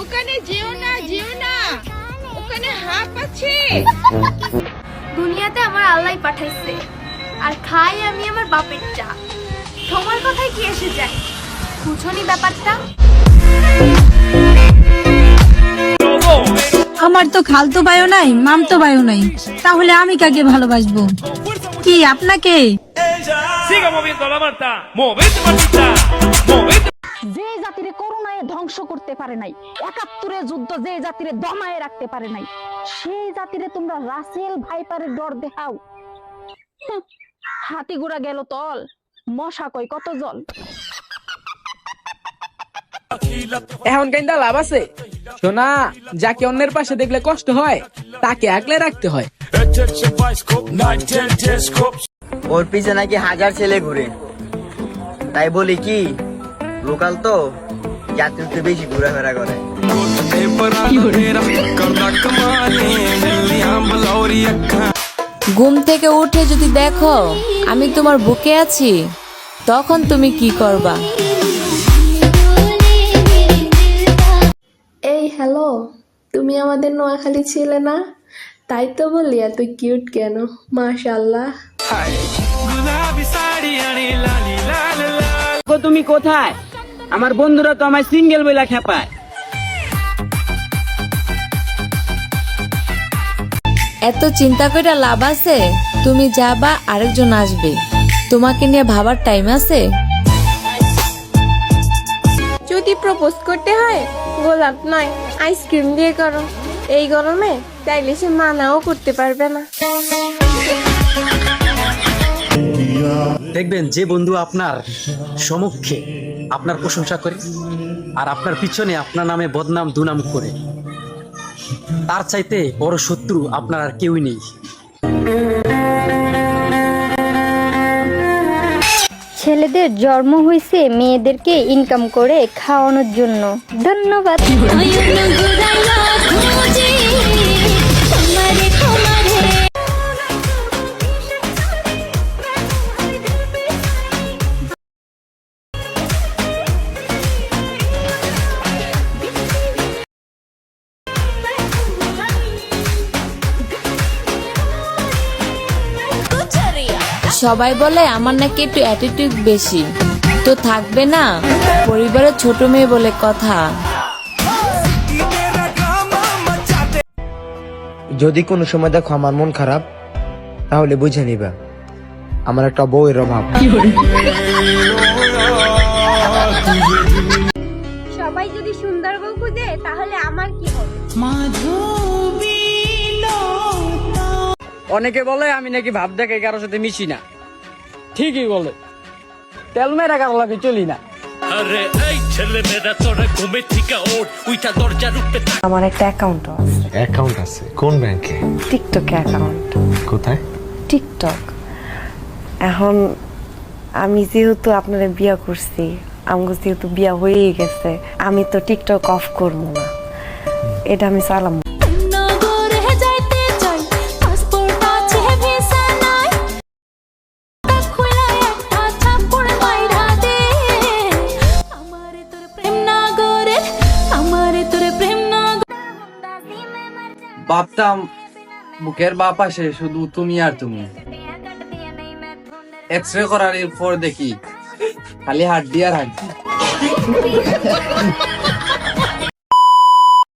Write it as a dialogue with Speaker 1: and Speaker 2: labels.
Speaker 1: ওখানে যেও না যেও না। ওখানে হাঁপ আছে।
Speaker 2: দুনিয়াতে আমার আল্লাহ পাঠাইছে। আর খাই আমি আমার বাপের চা। তোমার কথায় কি এসে যায়? বুঝনি ব্যাপারটা?
Speaker 3: আমার তো খালতো বায়ু নাই মামতো বায়ু নাই। তাহলে আমি কাকে ভালোবাসবো? কি আপনাকে?
Speaker 4: ধ্বংস করতে পারে নাই। একাত্তরের যুদ্ধ যে জাতিরে দমায়ে রাখতে পারে নাই সেই জাতিরে তোমরা রাসেল ভাইপারের ডর দেখাও। হাতি গুড়া গেল তল মশা কই কত জল।
Speaker 5: এখন কেন লাভ আছে? শোনা যাকে অন্যের পাশে দেখলে কষ্ট হয় তাকে আগলে রাখতে হয়।
Speaker 6: ওর পিছে নাকি হাজার ছেলে ঘুরে। তাই বলি কি লোকাল তো? যাত্রী তো বেশি ঘোরাফেরা করে।
Speaker 7: ঘুম থেকে উঠে যদি দেখো আমি তোমার বুকে আছি তখন তুমি কি করবা?
Speaker 8: এই হ্যালো তুমি আমাদের নোয়াখালী ছিলে না? তাই তো বলি এত কিউট কেন? মাশাল্লাহ
Speaker 5: গো, তুমি কোথায়? আমার বন্ধুরা তো আমার সিঙ্গেল বইলা খেপায়।
Speaker 7: এত চিন্তা করে লাভ আছে? তুমি যাবা আরেকজন আসবে। তোমাকে নিয়ে ভাবার টাইম আছে?
Speaker 8: যদি প্রপোজ করতে হয় গোলাপ নয় আইসক্রিম দিয়ে করো। এই গরমে তাইলে সে মানাও করতে পারবে না।
Speaker 9: দেখবেন যে বন্ধু আপনার সমক্ষে আপনার প্রশংসা করে আর আপনার পিছনে আপনার নামে বদনাম দুনাম করে। তার চাইতে বড় শত্রু আপনার আর কেউই নেই।
Speaker 4: ছেলেদের জন্ম হয়েছে মেয়েদেরকে ইনকাম করে খাওয়ানোর জন্য। ধন্যবাদ।
Speaker 7: সবাই বলে আমার নাকি একটু অ্যাটিটিউড বেশি। তো থাকবে না? পরিবারের ছোট মেয়ে বলে কথা।
Speaker 6: যদি কোনো সময় দেখো আমার মন খারাপ তাহলে বুঝে নিবা। আমার একটা বউয়ের অভাব।
Speaker 2: সবাই যদি সুন্দর বউ খুঁজে তাহলে আমার কি হবে?
Speaker 5: অনেকে বলে আমি নাকি ভাব দেখে কারোর সাথে মিশি না। ঠিকই বলে। তেল মেরা কারও লাগে চলি না।
Speaker 8: আমার একটা অ্যাকাউন্ট আছে।
Speaker 10: অ্যাকাউন্ট আছে? কোন ব্যাংকে?
Speaker 8: টিকটকে অ্যাকাউন্ট।
Speaker 10: কোথায়?
Speaker 8: টিকটক। এখন আমি যেহেতু আপনারা বিয়া করছি আমগো যেহেতু বিয়া হয়েই গেছে আমি তো টিকটক অফ করব না। এটা আমি চালাম।
Speaker 5: ভাবতাম বুকের বা পাশে শুধু তুমি আর তুমি। এক্স রে করার পর দেখি, খালি হাড্ডি আর হাড্ডি।